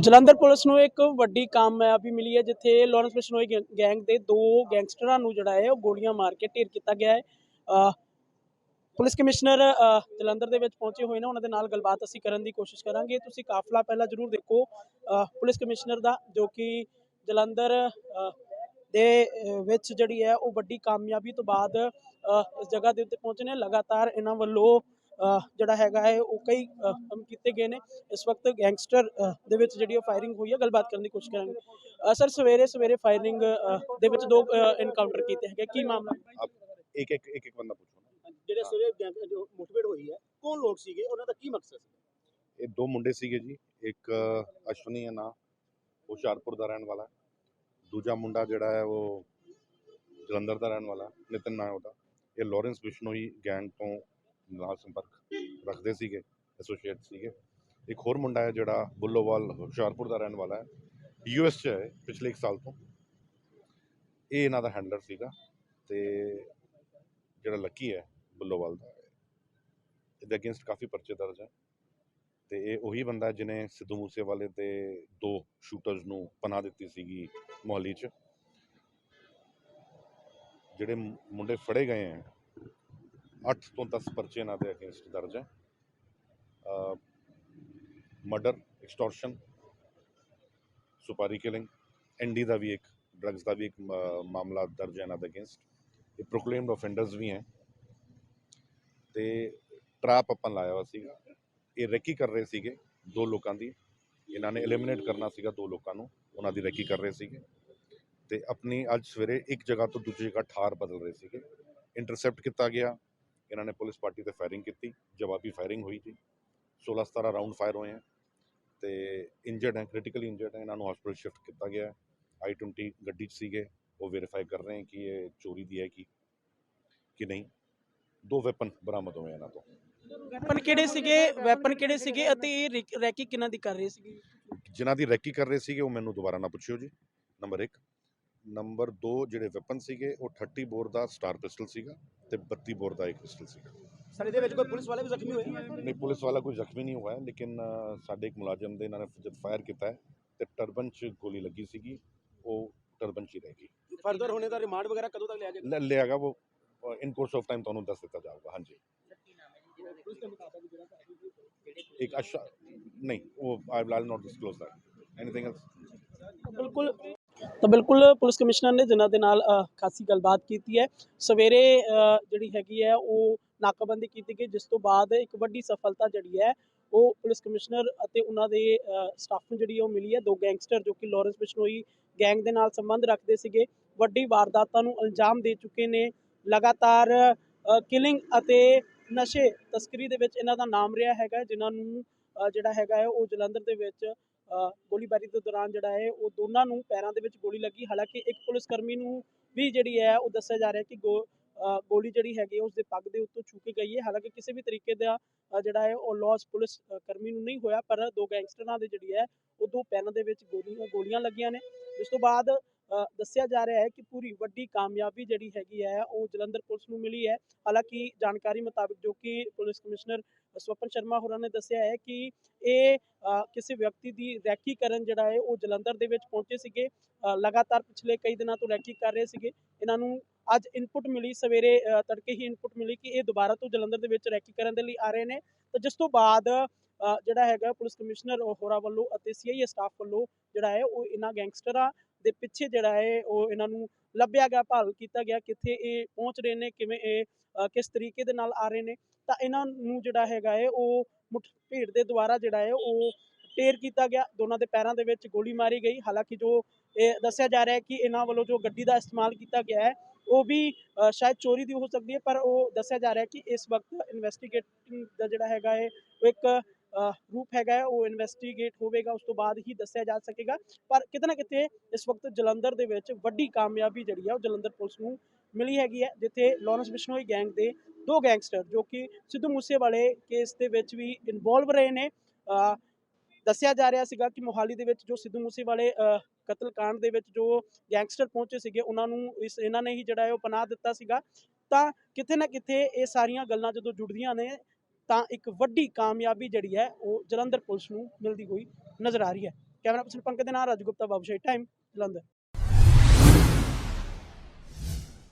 Jalandhar police ਨੂੰ ਇੱਕ ਵੱਡੀ ਕਾਮਯਾਬੀ ਮਿਲੀ ਹੈ, ਜਿੱਥੇ ਲਾਰੈਂਸ ਬਿਸ਼ਨੋਈ ਗੈਂ- ਗੈਂਗ ਦੇ ਦੋ ਗੈਂਗਸਟਰਾਂ ਨੂੰ ਜਿਹੜਾ ਹੈ ਉਹ ਗੋਲੀਆਂ ਮਾਰ ਕੇ ਢੇਰ ਕੀਤਾ ਗਿਆ ਹੈ। ਪੁਲਿਸ ਕਮਿਸ਼ਨਰ ਜਲੰਧਰ ਦੇ ਵਿੱਚ ਪਹੁੰਚੇ ਹੋਏ ਨੇ, ਉਹਨਾਂ ਦੇ ਨਾਲ ਗੱਲਬਾਤ ਅਸੀਂ ਕਰਨ ਦੀ ਕੋਸ਼ਿਸ਼ ਕਰਾਂਗੇ। ਤੁਸੀਂ ਕਾਫਲਾ ਪਹਿਲਾਂ ਜ਼ਰੂਰ ਦੇਖੋ। ਪੁਲਿਸ ਕਮਿਸ਼ਨਰ ਦਾ, ਜੋ ਕਿ ਜਲੰਧਰ ਦੇ ਵਿੱਚ ਜਿਹੜੀ ਹੈ ਉਹ ਵੱਡੀ ਕਾਮਯਾਬੀ ਤੋਂ ਬਾਅਦ ਇਸ ਜਗ੍ਹਾ ਦੇ ਉੱਤੇ ਪਹੁੰਚੇ ਨੇ। ਲਗਾਤਾਰ ਇਹਨਾਂ ਵੱਲੋਂ ਜਿਹੜਾ ਹੈਗਾ ਹੈ ਉਹ ਕਈ ਕੰਮ ਕੀਤੇ ਗਏ ਨੇ। ਇਸ ਵਕਤ ਗੈਂਗਸਟਰ ਦੇ ਵਿੱਚ ਜਿਹੜੀ ਉਹ ਫਾਇਰਿੰਗ ਹੋਈ ਹੈ ਗੱਲਬਾਤ ਕਰਨ ਦੀ ਕੋਸ਼ਿਸ਼ ਕਰਾਂਗੇ। ਸਰ ਸਵੇਰੇ ਸਵੇਰੇ ਫਾਇਰਿੰਗ ਦੇ ਵਿੱਚ ਦੋ ਇਨਕਾਊਂਟਰ ਕੀਤੇ ਹੈਗੇ। ਕੀ ਮਾਮਲਾ? ਇੱਕ ਇੱਕ ਇੱਕ ਇੱਕ ਬੰਦਾ ਪੁੱਛੋ ਜਿਹੜੇ ਸਵੇਰੇ ਜੋ ਮੋਟੀਵੇਟ ਹੋਈ ਹੈ ਕੌਣ ਲੋਕ ਸੀਗੇ? ਉਹਨਾਂ ਦਾ ਕੀ ਮਕਸਦ ਸੀ? ਇਹ ਦੋ ਮੁੰਡੇ ਸੀਗੇ ਜੀ। ਇੱਕ ਅਸ਼ਵਨੀ ਹੈ ਨਾ ਹੁਸ਼ਿਆਰਪੁਰ ਦਾ ਰਹਿਣ ਵਾਲਾ ਦੂਜਾ ਮੁੰਡਾ ਜਿਹੜਾ ਹੈ ਉਹ ਜਲੰਧਰ ਦਾ ਰਹਿਣ ਵਾਲਾ ਨਿਤਨ ਨਾਮ ਉਹਦਾ। ਇਹ ਲਾਰੈਂਸ ਬਿਸ਼ਨੋਈ ਗੈਂਗ ਤੋਂ ਨਾਲ ਸੰਪਰਕ ਰੱਖਦੇ ਸੀਗੇ ਐਸੋਸੀਏਟ ਸੀਗੇ। ਇੱਕ ਹੋਰ ਮੁੰਡਾ ਹੈ ਜਿਹੜਾ ਬੁੱਲੋਵਾਲ, ਹੁਸ਼ਿਆਰਪੁਰ ਦਾ ਰਹਿਣ ਵਾਲਾ ਹੈ। ਯੂਐਸ 'ਚ ਹੈ ਪਿਛਲੇ 1 ਸਾਲ ਤੋਂ। ਇਹ ਇਹਨਾਂ ਦਾ ਹੈਂਡਲਰ ਸੀਗਾ ਤੇ ਜਿਹੜਾ ਲੱਕੀ ਹੈ ਬੁੱਲੋਵਾਲ ਦਾ, ਇਹਦੇ ਅਗੇਂਸਟ ਕਾਫੀ ਪਰਚੇ ਦਰਜ ਹੈ। ਤੇ ਇਹ ਉਹੀ ਬੰਦਾ ਹੈ ਜਿਹਨੇ ਸਿੱਧੂ ਮੂਸੇਵਾਲੇ ਤੇ ਦੋ ਸ਼ੂਟਰਸ ਨੂੰ ਪਨਾਹ ਦਿੱਤੀ ਸੀਗੀ ਮੋਹਾਲੀ 'ਚ। ਜਿਹੜੇ ਮੁੰਡੇ ਫੜੇ ਗਏ ਹੈ 8 ਤੋਂ 10 ਪਰਚੇ ਇਹਨਾਂ ਦੇ ਅਗੇਂਸਟ ਦਰਜ ਹੈ। ਮਰਡਰ ਐਕਸਟੋਰਸ਼ਨ ਸੁਪਾਰੀ ਕਿਲਿੰਗ ਐਨਡੀ ਦਾ ਵੀ ਇੱਕ ਡਰੱਗਸ ਦਾ ਵੀ ਇੱਕ ਮਾਮਲਾ ਦਰਜ ਹੈ ਇਹਨਾਂ ਦੇ ਅਗੇਂਸਟ ਇਹ ਪ੍ਰੋਕਲੇਮਡ ਆਫੈਂਡਰਸ ਵੀ ਹੈ। ਤੇ ਟਰੈਪ ਆਪਾਂ ਲਾਇਆ ਹੋਇਆ ਸੀਗਾ। ਇਹ ਰੈਕੀ ਕਰ ਰਹੇ ਸੀਗੇ ਦੋ ਲੋਕਾਂ ਦੀ। ਇਹਨਾਂ ਨੇ ਐਲੀਮੀਨੇਟ ਕਰਨਾ ਸੀਗਾ ਦੋ ਲੋਕਾਂ ਨੂੰ। ਉਹਨਾਂ ਦੀ ਰੈਕੀ ਕਰ ਰਹੇ ਸੀਗੇ। ਤੇ ਆਪਣੀ ਅੱਜ ਸਵੇਰੇ ਇੱਕ ਜਗ੍ਹਾ ਤੋਂ ਦੂਜੀ ਜਗ੍ਹਾ ਠਾਰ ਬਦਲ ਰਹੇ ਸੀਗੇ। ਇੰਟਰਸੈਪਟ ਕੀਤਾ ਗਿਆ। ਇਹਨਾਂ ਨੇ ਪੁਲਿਸ ਪਾਰਟੀ ਤੇ ਫਾਇਰਿੰਗ ਕੀਤੀ ਜਵਾਬੀ ਫਾਇਰਿੰਗ ਹੋਈ ਜੀ। 16 17 ਰਾਉਂਡ ਫਾਇਰ ਹੋਏ ਹੈ ਤੇ ਇੰਜਰਡ ਹੈ ਕ੍ਰਿਟੀਕਲੀ ਇੰਜਰਡ ਹੈ ਇਹਨਾਂ ਨੂੰ ਹਸਪੀਟਲ ਸ਼ਿਫਟ ਕੀਤਾ ਗਿਆ। ਹੈ ਆਈ 20 ਗੱਡੀ 'ਚ ਸੀਗੇ ਉਹ ਵੈਰੀਫਾਈ ਕਰ ਰਹੇ ਹੈ ਕਿ ਇਹ ਚੋਰੀ ਦੀ ਹੈ ਕਿ ਕਿ ਨਹੀਂ। ਦੋ ਵੈਪਨ ਬਰਾਮਦ ਹੋਏ ਇਹਨਾਂ ਤੋਂ। ਵੈਪਨ ਕਿਹੜੇ ਸੀਗੇ? ਵੈਪਨ ਕਿਹੜੇ ਸੀਗੇ ਅਤੇ ਇਹ ਰਿਕ- ਕਿਹਨਾਂ ਦੀ ਕਰ ਰਹੇ ਸੀਗੇ? ਜਿਨ੍ਹਾਂ ਦੀ ਰੈਕੀ ਕਰ ਰਹੇ ਸੀਗੇ ਉਹ ਮੈਨੂੰ ਦੁਬਾਰਾ ਨਾ ਪੁੱਛਿਓ ਜੀ। ਨੰਬਰ 1 ਨੰਬਰ 2 ਜਿਹੜੇ ਵੈਪਨ ਸੀਗੇ ਉਹ 30 ਬੋਰ ਦਾ ਸਟਾਰ ਪਿਸਟਲ ਸੀਗਾ ਤੇ 32 ਬੋਰ ਦਾ ਇੱਕ ਪਿਸਟਲ ਸੀਗਾ। ਸਰ ਇਹਦੇ ਵਿੱਚ ਕੋਈ ਪੁਲਿਸ ਵਾਲੇ ਵੀ ਜ਼ਖਮੀ ਹੋਏ ਨਹੀਂ ਪੁਲਿਸ ਵਾਲਾ ਕੋਈ ਜ਼ਖਮੀ ਨਹੀਂ ਹੋਇਆ ਲੇਕਿਨ ਸਾਡੇ ਇੱਕ ਮੁਲਾਜ਼ਮ ਦੇ ਇਹਨਾਂ ਨੇ ਜਦ ਫਾਇਰ ਕੀਤਾ ਤੇ ਟਰਬਨ 'ਚ ਗੋਲੀ ਲੱਗੀ ਸੀਗੀ ਉਹ ਟਰਬਨ 'ਚ ਹੀ ਰਹਿ ਗਈ। ਫਰਦਰ ਹੋਣੇ ਦਾ ਰਿਮਾਂਡ ਵਗੈਰਾ ਕਦੋਂ ਤੱਕ ਲਿਆ ਜਾਏਗਾ? ਲਿਆਗਾ ਉਹ ਇਨ ਕੋਰਸ ਆਫ ਟਾਈਮ ਤੁਹਾਨੂੰ ਦੱਸ ਦਿੱਤਾ ਜਾਊਗਾ ਹਾਂਜੀ। ਇੱਕ ਅਸ਼ਾ ਨਹੀਂ ਉਹ I will not disclose that anything else ਬਿਲਕੁਲ ਤਾਂ ਬਿਲਕੁਲ ਪੁਲਿਸ ਕਮਿਸ਼ਨਰ ਨੇ ਜਿਨ੍ਹਾਂ ਦੇ ਨਾਲ ਖਾਸੀ ਗੱਲਬਾਤ ਕੀਤੀ ਹੈ। ਸਵੇਰੇ ਜਿਹੜੀ ਹੈਗੀ ਹੈ, ਉਹ ਨਾਕਾਬੰਦੀ ਕੀਤੀ ਗਈ, ਜਿਸ ਤੋਂ ਬਾਅਦ ਇੱਕ ਵੱਡੀ ਸਫਲਤਾ ਜਿਹੜੀ ਹੈ, ਉਹ ਪੁਲਿਸ ਕਮਿਸ਼ਨਰ ਅਤੇ ਉਹਨਾਂ ਦੇ ਸਟਾਫ ਨੂੰ ਜਿਹੜੀ ਉਹ ਮਿਲੀ ਹੈ। ਦੋ ਗੈਂਗਸਟਰ ਜੋ ਕਿ ਲਾਰੈਂਸ ਬਿਸ਼ਨੋਈ ਗੈਂਗ ਦੇ ਨਾਲ ਸੰਬੰਧ ਰੱਖਦੇ ਸੀਗੇ, ਵੱਡੀ ਵਾਰਦਾਤਾਂ ਨੂੰ ਅੰਜਾਮ ਦੇ ਚੁੱਕੇ ਨੇ। ਲਗਾਤਾਰ ਕਿਲਿੰਗ ਅਤੇ ਨਸ਼ੇ ਤਸਕਰੀ ਦੇ ਵਿੱਚ ਇਹਨਾਂ ਦਾ ਨਾਮ ਰਿਹਾ ਹੈਗਾ, ਜਿਨ੍ਹਾਂ ਨੂੰ ਜਿਹੜਾ ਹੈਗਾ ਹੈ, ਉਹ ਜਲੰਧਰ ਦੇ ਵਿੱਚ ਗੋਲੀਬਾਰੀ ਦੇ ਦੌਰਾਨ ਜਿਹੜਾ ਹੈ ਉਹ ਦੋਨਾਂ ਨੂੰ ਪੈਰਾਂ ਦੇ ਵਿੱਚ ਗੋਲੀ ਲੱਗੀ। ਹਾਲਾਂਕਿ ਇੱਕ ਪੁਲਿਸ ਕਰਮੀ ਨੂੰ ਵੀ ਜਿਹੜੀ ਹੈ ਉਹ ਦੱਸਿਆ ਜਾ ਰਿਹਾ ਕਿ ਗੋ- ਗੋਲੀ ਜਿਹੜੀ ਹੈਗੀ ਹੈ ਉਸ ਦੇ ਪੱਗ ਦੇ ਉੱਤੋਂ ਛੂ ਕੇ ਗਈ ਹੈ। ਹਾਲਾਂਕਿ ਕਿਸੇ ਵੀ ਤਰੀਕੇ ਦਾ ਜਿਹੜਾ ਹੈ ਉਹ ਲਾਸ ਪੁਲਿਸ ਕਰਮੀ ਨੂੰ ਨਹੀਂ ਹੋਇਆ, ਪਰ ਦੋ ਗੈਂਗਸਟਰਾਂ ਦੇ ਜਿਹੜੀ ਹੈ ਉਹ ਦੋ ਪੈਰਾਂ ਦੇ ਵਿੱਚ ਗੋਲੀਆਂ ਗੋਲੀਆਂ ਲੱਗੀਆਂ ਨੇ। ਇਸ ਤੋਂ ਬਾਅਦ ਦੱਸਿਆ ਜਾ ਰਿਹਾ ਹੈ ਕਿ ਪੂਰੀ ਵੱਡੀ ਕਾਮਯਾਬੀ ਜਿਹੜੀ ਹੈਗੀ ਹੈ, ਉਹ ਜਲੰਧਰ ਪੁਲਿਸ ਨੂੰ ਮਿਲੀ ਹੈ। ਹਾਲਾਂਕਿ ਜਾਣਕਾਰੀ ਮੁਤਾਬਕ ਜੋ ਕਿ ਪੁਲਿਸ ਕਮਿਸ਼ਨਰ ਸਵਪਨ ਸ਼ਰਮਾ ਹੋਰਾਂ ਨੇ ਦੱਸਿਆ ਹੈ ਕਿ ਇਹ ਕਿਸੇ ਵਿਅਕਤੀ ਦੀ ਰੈਕੀ ਕਰਨ ਜਿਹੜਾ ਹੈ, ਉਹ ਜਲੰਧਰ ਦੇ ਵਿੱਚ ਪਹੁੰਚੇ ਸੀਗੇ। ਲਗਾਤਾਰ ਪਿਛਲੇ ਕਈ ਦਿਨਾਂ ਤੋਂ ਰੈਕੀ ਕਰ ਰਹੇ ਸੀਗੇ। ਇਹਨਾਂ ਨੂੰ ਅੱਜ ਇਨਪੁਟ ਮਿਲੀ, ਸਵੇਰੇ ਤੜਕੇ ਹੀ ਇਨਪੁਟ ਮਿਲੀ ਕਿ ਇਹ ਦੁਬਾਰਾ ਤੋਂ ਜਲੰਧਰ ਦੇ ਵਿੱਚ ਰੈਕੀ ਕਰਨ ਦੇ ਲਈ ਆ ਰਹੇ ਨੇ। ਤਾਂ ਜਿਸ ਤੋਂ ਬਾਅਦ ਜਿਹੜਾ ਹੈਗਾ ਪੁਲਿਸ ਕਮਿਸ਼ਨਰ ਹੋਰਾਂ ਵੱਲੋਂ ਅਤੇ ਸੀਆਈਏ ਸਟਾਫ ਵੱਲੋਂ ਜਿਹੜਾ ਹੈ, ਉਹ ਇਹਨਾਂ ਗੈਂਗਸਟਰਾਂ ਦੇ ਪਿੱਛੇ ਜਿਹੜਾ ਹੈ ਉਹ ਇਹਨਾਂ ਨੂੰ ਲੱਭਿਆ ਗਿਆ, ਭਾਲ ਕੀਤਾ ਗਿਆ, ਕਿੱਥੇ ਇਹ ਪਹੁੰਚ ਰਹੇ ਨੇ, ਕਿਵੇਂ ਇਹ ਕਿਸ ਤਰੀਕੇ ਦੇ ਨਾਲ ਆ ਰਹੇ ਨੇ। ਤਾਂ ਇਹਨਾਂ ਨੂੰ ਜਿਹੜਾ ਹੈਗਾ ਹੈ ਉਹ ਮੁੱਠ ਭੀੜ ਦੇ ਦੁਆਰਾ ਜਿਹੜਾ ਹੈ ਉਹ ਟੇਰ ਕੀਤਾ ਗਿਆ। ਦੋਨਾਂ ਦੇ ਪੈਰਾਂ ਦੇ ਵਿੱਚ ਗੋਲੀ ਮਾਰੀ ਗਈ। ਹਾਲਾਂਕਿ ਜੋ ਇਹ ਦੱਸਿਆ ਜਾ ਰਿਹਾ ਹੈ ਕਿ ਇਹਨਾਂ ਵੱਲੋਂ ਜੋ ਗੱਡੀ ਦਾ ਇਸਤੇਮਾਲ ਕੀਤਾ ਗਿਆ ਹੈ, ਉਹ ਵੀ ਸ਼ਾਇਦ ਚੋਰੀ ਦੀ ਹੋ ਸਕਦੀ ਹੈ, ਪਰ ਉਹ ਦੱਸਿਆ ਜਾ ਰਿਹਾ ਹੈ ਕਿ ਇਸ ਵਕਤ ਇਨਵੈਸਟੀਗੇਟਿੰਗ ਦਾ ਜਿਹੜਾ ਹੈਗਾ ਹੈ, ਉਹ ਇੱਕ ਰੂਪ ਹੈਗਾ ਉਹ ਇਨਵੈਸਟੀਗੇਟ ਹੋਵੇਗਾ ਉਸ ਤੋਂ ਬਾਅਦ ਹੀ ਦੱਸਿਆ ਜਾ ਸਕੇਗਾ। ਪਰ ਕਿਤੇ ਨਾ ਕਿਤੇ ਇਸ ਵਕਤ ਜਲੰਧਰ ਦੇ ਵਿੱਚ ਵੱਡੀ ਕਾਮਯਾਬੀ ਜਿਹੜੀ ਆ ਉਹ ਜਲੰਧਰ ਪੁਲਿਸ ਨੂੰ ਮਿਲੀ ਹੈਗੀ ਹੈ ਜਿੱਥੇ ਲਾਰੈਂਸ ਬਿਸ਼ਨੋਈ ਗੈਂਗ ਦੇ ਦੋ ਗੈਂਗਸਟਰ ਜੋ ਕਿ ਸਿੱਧੂ ਮੂਸੇਵਾਲੇ ਕੇਸ ਦੇ ਵਿੱਚ ਵੀ ਇਨਵੋਲਵ ਰਹੇ ਨੇ। ਦੱਸਿਆ ਜਾ ਰਿਹਾ ਸੀਗਾ ਕਿ ਮੋਹਾਲੀ ਦੇ ਵਿੱਚ ਜੋ ਸਿੱਧੂ ਮੂਸੇਵਾਲੇ ਅ, ਕਤਲकांड ਦੇ ਵਿੱਚ ਜੋ ਗੈਂਗਸਟਰ ਪਹੁੰਚੇ ਸੀਗੇ ਉਹਨਾਂ ਨੂੰ ਇਸ ਇਹਨਾਂ ਨੇ ਹੀ ਜਿਹੜਾ ਹੈ ਉਹ ਪਨਾਹ ਦਿੱਤਾ ਸੀਗਾ। ਤਾਂ ਕਿਤੇ ਨਾ ਕਿਤੇ ਇਹ ਸਾਰੀਆਂ ਗੱਲਾਂ ਜਦੋਂ ਜੁੜਦੀਆਂ ਨੇ ਤਾਂ ਇੱਕ ਵੱਡੀ ਕਾਮਯਾਬੀ ਜਿਹੜੀ ਹੈ ਉਹ ਜਲੰਧਰ ਪੁਲਿਸ ਨੂੰ ਮਿਲਦੀ ਹੋਈ ਨਜ਼ਰ ਆ ਰਹੀ ਹੈ। ਕੈਮਰਾ ਪਰਸਨ ਪੰਕਜ ਦੇ ਨਾਲ ਰਾਜਗੁਪਤਾ ਬਾਬੂਸ਼ਾਹੀ ਟਾਈਮ ਜਲੰਧਰ।